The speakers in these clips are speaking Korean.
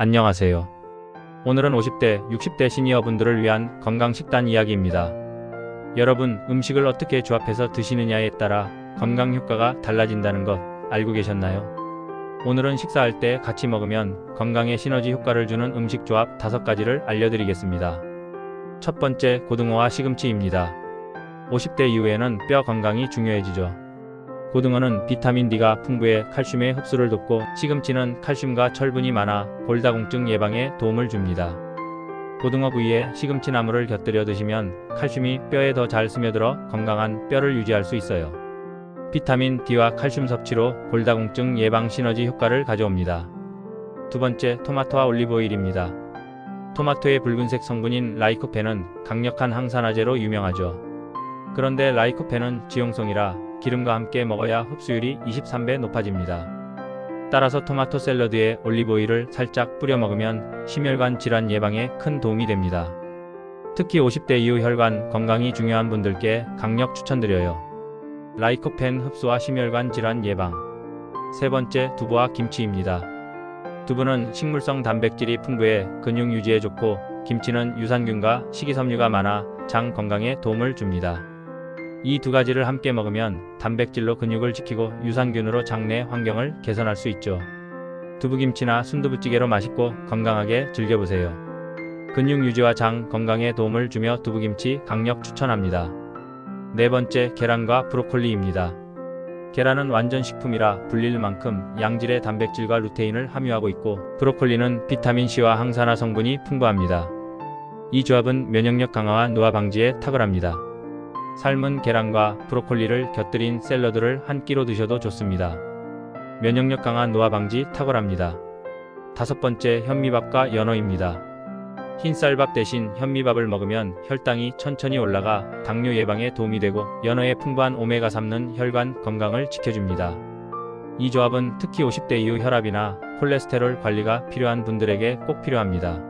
안녕하세요. 오늘은 50대, 60대 시니어분들을 위한 건강식단 이야기입니다. 여러분, 음식을 어떻게 조합해서 드시느냐에 따라 건강 효과가 달라진다는 것 알고 계셨나요? 오늘은 식사할 때 같이 먹으면 건강에 시너지 효과를 주는 음식 조합 5가지를 알려드리겠습니다. 첫 번째, 고등어와 시금치입니다. 50대 이후에는 뼈 건강이 중요해지죠. 고등어는 비타민 D가 풍부해 칼슘의 흡수를 돕고 시금치는 칼슘과 철분이 많아 골다공증 예방에 도움을 줍니다. 고등어 부위에 시금치 나물을 곁들여 드시면 칼슘이 뼈에 더 잘 스며들어 건강한 뼈를 유지할 수 있어요. 비타민 D와 칼슘 섭취로 골다공증 예방 시너지 효과를 가져옵니다. 두 번째, 토마토와 올리브오일입니다. 토마토의 붉은색 성분인 라이코펜은 강력한 항산화제로 유명하죠. 그런데 라이코펜은 지용성이라 기름과 함께 먹어야 흡수율이 23배 높아집니다. 따라서 토마토 샐러드에 올리브오일을 살짝 뿌려 먹으면 심혈관 질환 예방에 큰 도움이 됩니다. 특히 50대 이후 혈관 건강이 중요한 분들께 강력 추천드려요. 라이코펜 흡수와 심혈관 질환 예방. 세 번째, 두부와 김치입니다. 두부는 식물성 단백질이 풍부해 근육 유지에 좋고 김치는 유산균과 식이섬유가 많아 장 건강에 도움을 줍니다. 이 두 가지를 함께 먹으면 단백질로 근육을 지키고 유산균으로 장내 환경을 개선할 수 있죠. 두부김치나 순두부찌개로 맛있고 건강하게 즐겨보세요. 근육 유지와 장 건강에 도움을 주며 두부김치 강력 추천합니다. 네 번째, 계란과 브로콜리입니다. 계란은 완전 식품이라 불릴 만큼 양질의 단백질과 루테인을 함유하고 있고 브로콜리는 비타민C와 항산화 성분이 풍부합니다. 이 조합은 면역력 강화와 노화 방지에 탁월합니다. 삶은 계란과 브로콜리를 곁들인 샐러드를 한 끼로 드셔도 좋습니다. 면역력 강한 노화 방지 탁월합니다. 다섯 번째 현미밥과 연어입니다. 흰쌀밥 대신 현미밥을 먹으면 혈당이 천천히 올라가 당뇨 예방에 도움이 되고 연어의 풍부한 오메가3는 혈관 건강을 지켜줍니다. 이 조합은 특히 50대 이후 혈압이나 콜레스테롤 관리가 필요한 분들에게 꼭 필요합니다.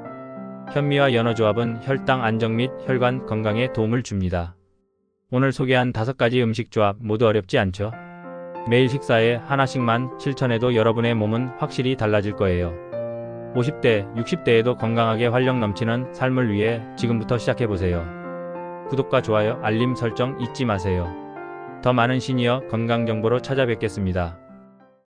현미와 연어 조합은 혈당 안정 및 혈관 건강에 도움을 줍니다. 오늘 소개한 다섯 가지 음식 조합 모두 어렵지 않죠? 매일 식사에 하나씩만 실천해도 여러분의 몸은 확실히 달라질 거예요. 50대, 60대에도 건강하게 활력 넘치는 삶을 위해 지금부터 시작해보세요. 구독과 좋아요, 알림 설정 잊지 마세요. 더 많은 시니어 건강 정보로 찾아뵙겠습니다.